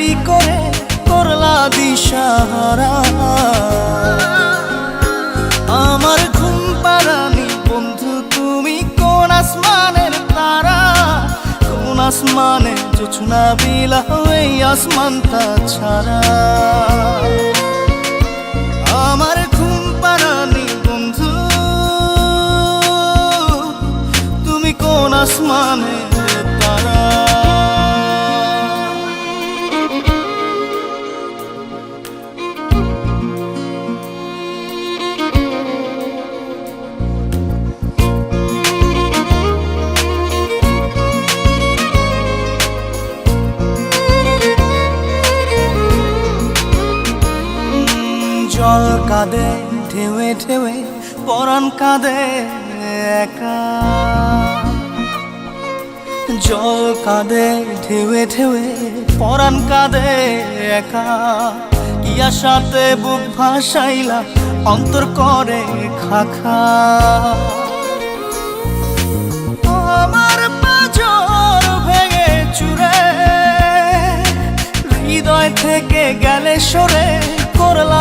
অন্তরটারে করে করলা দিশাহারা। আমার ঘুম পারানি বন্ধু, তুমি কোন আসমানের তারা? কোন আসমানে জোছনা বিলাও এই আসমানটা ছাড়া। আমার ঘুম পারানি বন্ধু, তুমি কোন আসমানের কাঁদে ঠেউে ঠেউে পরাণ কাঁদে একা। জল কাঁদে ঠেউে ঠেউে পরাণ কাঁদে একা। ইয়া সাথে বুক ভাসাইলা, অন্তর করে খাখা।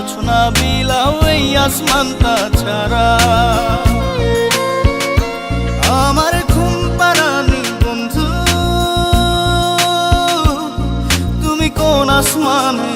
কিছু না বিলাও এই আসমানটা ছাড়া। আমার ঘুম পারানি বন্ধু তুমি কোন আসমানে